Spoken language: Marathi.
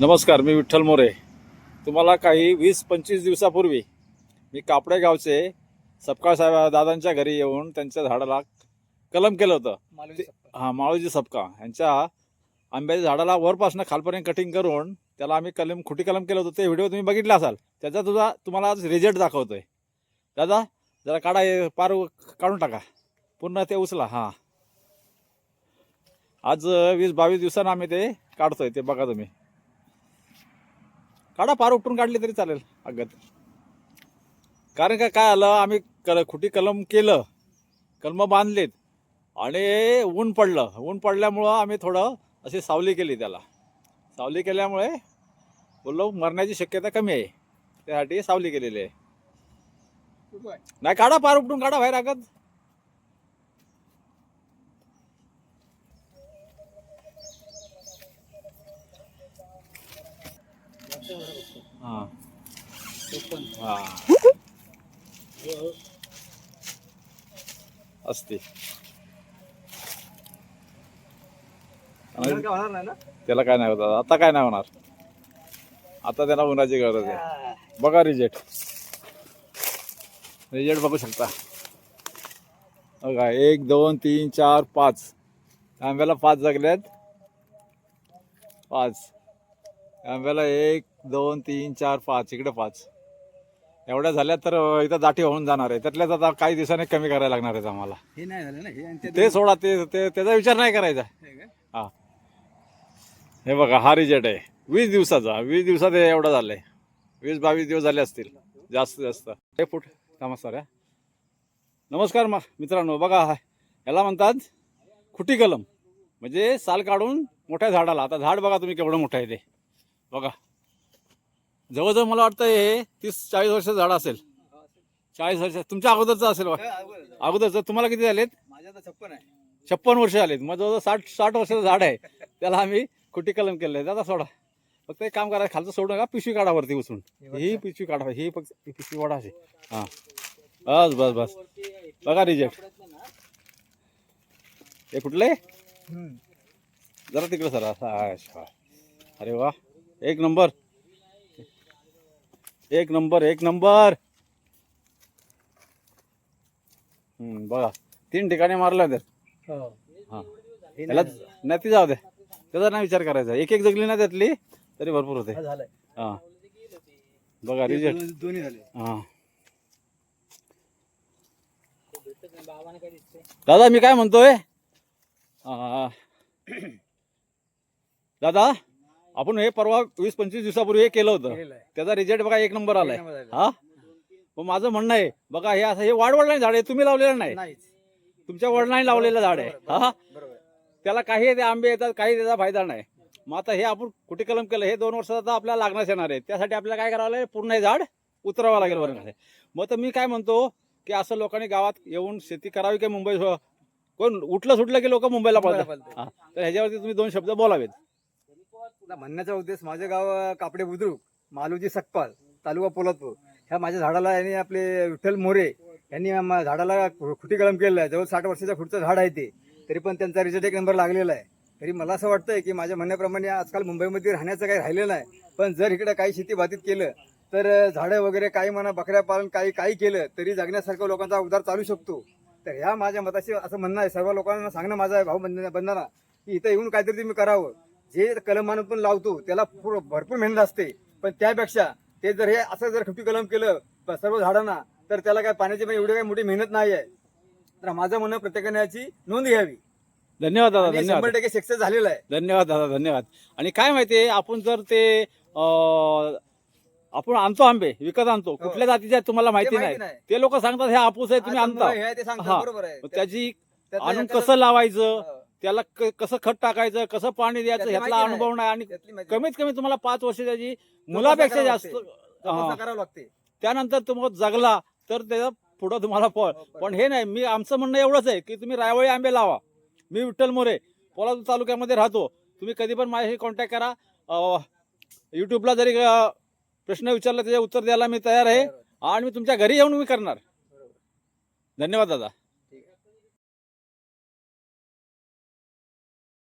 नमस्कार मी विठ्ठल मोरे. तुम्हाला काही वीस पंचवीस दिवसापूर्वी मी कापडे गावचे सपकाळ साहेब दादांच्या घरी येऊन त्यांच्या झाडाला कलम केलं होतं. हां माळोजी सपका यांच्या आंब्याच्या झाडाला वरपासनं खालपर्यंत कटिंग करून त्याला आम्ही कलम खुटी कलम केलं होतं. ते व्हिडिओ तुम्ही बघितला असाल. त्याचा तुझा तुम्हाला आज रिझल्ट दाखवतोय. दादा जरा काढा पार काढून टाका. पूर्ण ते उचला हां. आज वीस बावीस दिवसानं आम्ही ते काढतोय ते बघा तुम्ही. काढा पार उपटून काढली तरी चालेल. अगत कारण का काय आलं आम्ही कल खुटी कलम केलं कलम बांधलेत आणि ऊन पडलं. ऊन पडल्यामुळं आम्ही थोडं अशी सावली केली त्याला. सावली केल्यामुळे बोललो मरण्याची शक्यता कमी आहे. त्यासाठी सावली केलेली आहे. नाही काढा पार उपटून काढा बाहेर अगत हां. हां. असते. त्याला काय नाही होत आता काय नाही होणार? आता त्याला उन्हाची गरज आहे. बघा रिजेक्ट रिजेक्ट बघू शकता. बघा एक दोन तीन चार पाच. आंब्याला पाच जगल्यात. पाच. आंब्याला एक दोन तीन चार पाच इकडे पाच. एवढ्या झाल्या तर इथं दाटी होऊन जाणार आहे. त्यातल्याच आता काही दिवसांनी कमी करायला लागणार आहेत आम्हाला. हे नाही झालं ना? हे आणि ते सोडा ते ते- त्याचा विचार नाही करायचा. हे? हा. हे बघा हा रिजेक्ट आहे. वीस दिवसाचा वीस दिवसात हे एवढं झालंय. वीस बावीस दिवस झाले असतील. जास्त जास्त. हे फुट नमस्कार या नमस्कार मा मित्रांनो बघा हा. याला म्हणतात खुटी कलम. म्हणजे साल काढून मोठ्या झाडाला आता झाड बघा तुम्ही केवढं मोठं आहे ते. बघा. जवळजवळ मला वाटतं हे तीस चाळीस वर्षाचं झाड असेल. चाळीस वर्ष. तुमच्या अगोदरचं असेल आहे. अगोदरचं. तुम्हाला किती झालेत? माझ्या छप्पन आहे. छप्पन वर्ष आलेत मग जवळजवळ साठ साठ वर्षाचं झाड आहे. त्याला आम्ही कुटी कलम केलंय. दादा सोडा. फक्त एक काम करा खालचं सोडू नका पिशवी काढा वरती उचलून. ही पिशवी काढा. ही फक्त पिशवी वाढा अशी. हां. बस बस बस. बघा रिजेक्ट हे कुठले जरा तिकडे सर. अरे वा. एक नंबर. एक नंबर एक नंबर. हम्म, बघा तीन ठिकाणी मारलं तर हो. हां. हे त्याला नाही ती जाऊ दे. त्याचा नाही विचार करायचा. एक एक जगली ना त्यातली तरी भरपूर होते. हा, हां. बघा दो- दोन्ही झाले. हां. दादा मी काय म्हणतोय? दादा? आपण हे परवा वीस पंचवीस दिवसापूर्वी हे केलं होतं. केलेलं आहे. त्याचा रिझल्ट बघा एक नंबर आलाय. एक नंबर आलाय. हा? मग माझं म्हणणं आहे बघा हे असं हे वाढवड नाही झाड आहे तुम्ही लावलेलं नाही. नाहीच. तुमच्या वडिलांनी लावलेलं झाड आहे. बरोबर, हा? बरोबर. त्याला काही ते आंबे येतात काही त्याचा फायदा नाही. मग आता हे आपण कुठे कलम केलं हे दोन वर्षात आता आपल्याला लागण्यास येणार आहे. त्यासाठी आपल्याला काय करावं लागेल? पूर्ण हे झाड उतरावं लागेल बरं मग तर मी काय म्हणतो की असं लोकांनी गावात येऊन शेती करावी की मुंबई? कोण उठलं सुटलं की लोक मुंबईला मुंबईला पळतात पळतात. हा. तर ह्याच्यावरती तुम्ही दोन शब्द बोलावेत. म्हणण्याचा उद्देश माझे गाव कापडे बुद्रुक मालुजी सकपाल तालुका पोलादपूर. ह्या माझ्या झाडाला यांनी आपले विठ्ठल मोरे यांनी झाडाला खुटी कलम केलेलं आहे. जवळ साठ वर्षाच्या खुडचं झाड आहे ते. तरी पण त्यांचा रिझल्ट एक नंबर लागलेला आहे. तरी मला असं वाटतंय की माझ्या म्हणण्याप्रमाणे आजकाल मुंबईमध्ये राहण्याचं काही राहिलेलं नाही. पण जर इकडे काही शेती बाधित केलं तर झाडं वगैरे काही म्हणा बकऱ्या पालन काही काही केलं तरी जगण्यासारखं लोकांचा उद्धार चालू शकतो. तर ह्या माझ्या मताशी असं म्हणणं आहे. सर्व लोकांना सांगणं माझं आहे भाऊ बंधना की इथं येऊन काहीतरी तुम्ही करावं. जे कलम आणून पण लावतो त्याला पूर- भरपूर मेहनत असते. पण त्यापेक्षा ते जर हे असं जर खपी कलम केलं सर्व झाडांना तर त्याला काय पाण्याची पण एवढी काही मोठी मेहनत नाही आहे. तर माझं म्हणणं प्रत्येकाने याची नोंद घ्यावी. धन्यवाद दादा धन्यवाद. शंभर टक्के सक्सेस झालेला आहे. धन्यवाद दादा धन्यवाद. आणि काय माहितीये आपण जर ते अं, आपण आणतो आंबे विकत आणतो कुठल्या जातीचे आहेत तुम्हाला माहिती हो. माहिती नाही. नाही. ते लोक सांगतात हे हापूस आहे तुम्ही आणता. हे आहे ते सांगतात, हा. बरोबर आहे. मग त्याची आणून कसं लावायचं? हो. त्याला क- कसं खत टाकायचं कसं पाणी द्यायचं त्यातली ह्यातला माहिती अनुभव नाही. आणि त्यातली माहिती कमीत कमी तुम्हाला पाच वर्ष त्याची मुलापेक्षा जास्त लागते. हा. तपासणी करावं लागते. त्यानंतर तुम्हाला जगला तर त्याचा पुढं तुम्हाला फळ. हो, पण हे नाही मी आमचं म्हणणं एवढंच आहे की तुम्ही रायवळी आंबे लावा. मी विठ्ठल मोरे पोलाद तालुक्यामध्ये राहतो. तुम्ही कधी पण माझ्याशी कॉन्टॅक्ट करा. अं, यूट्यूबला जरी अं, प्रश्न विचारला त्याचे उत्तर द्यायला मी तयार आहे. आणि मी तुमच्या घरी येऊन मी करणार. धन्यवाद दादा.